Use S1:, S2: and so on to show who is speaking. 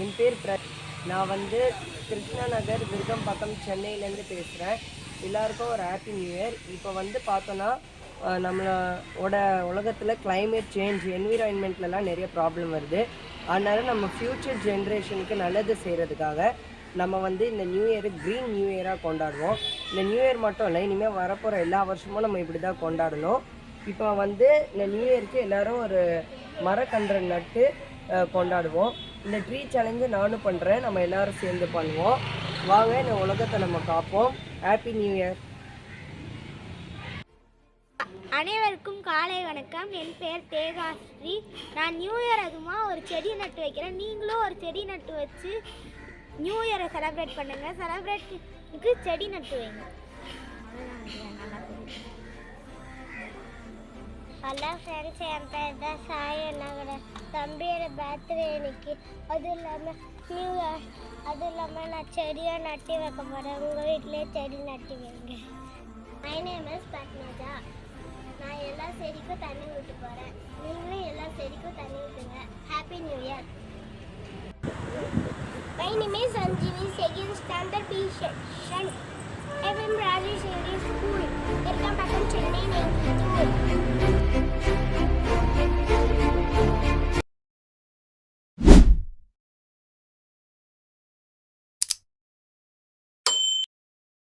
S1: என் பேர் பிர நான் வந்து கிருஷ்ணா நகர் விருகம்பாக்கம் சென்னையிலேருந்து பேசுகிறேன். எல்லாருக்கும் ஒரு ஹாப்பி நியூ இயர் இப்போ வந்து பார்த்தோன்னா நம்மளோட உலகத்தில் கிளைமேட் சேஞ்ச் என்விரான்மெண்ட்லலாம் நிறைய ப்ராப்ளம் வருது. அதனால நம்ம ஃப்யூச்சர் ஜென்ரேஷனுக்கு நல்லது செய்கிறதுக்காக நம்ம வந்து இந்த நியூ இயர் க்ரீன் நியூ இயராக கொண்டாடுவோம். இந்த நியூ இயர் மட்டும் இல்லை இனிமேல் வரப்போகிற எல்லா வருஷமும் நம்ம இப்படி தான் கொண்டாடணும். இப்போ வந்து இந்த நியூ இயருக்கு எல்லோரும் ஒரு மரக்கன்று நட்டு கொண்டாடுவோம். இந்த ட்ரீ சேலஞ்சு நானும் பண்ணுறேன் நம்ம எல்லாரும் சேர்ந்து பண்ணுவோம். வாங்க இந்த உலகத்தை நம்ம காப்போம். ஹாப்பி நியூ இயர்
S2: அனைவருக்கும் காலை வணக்கம். என் பெயர் தேகாஸ்ரீ நான் நியூ இயர் அதுமா ஒரு செடி நட்டு வைக்கிறேன். நீங்களும் ஒரு செடி நட்டு வச்சு நியூ இயரை செலப்ரேட் பண்ணுங்கள் செலப்ரேட்டுக்கு செடி நட்டு வைங்க. நல்லா ஃப்ரெண்ட்ஸ் என் பேர் தான் சாய். நகரன் தம்பியோட பர்த்டே இன்னைக்கு. அதுவும் இல்லாமல் நியூ இயர் அதுவும் இல்லாமல் நான் செடியாக நட்டி வைக்க போகிறேன் உங்கள் வீட்டிலே செடி நட்டி வைங்க. மை நேம் இஸ் பத்மஜா நான் எல்லா செடிக்கும் தண்ணி விட்டு போகிறேன் நீங்களும் எல்லா செடிக்கும் தண்ணி விட்டுங்க happy new year my name is Sanjeevi second standard B section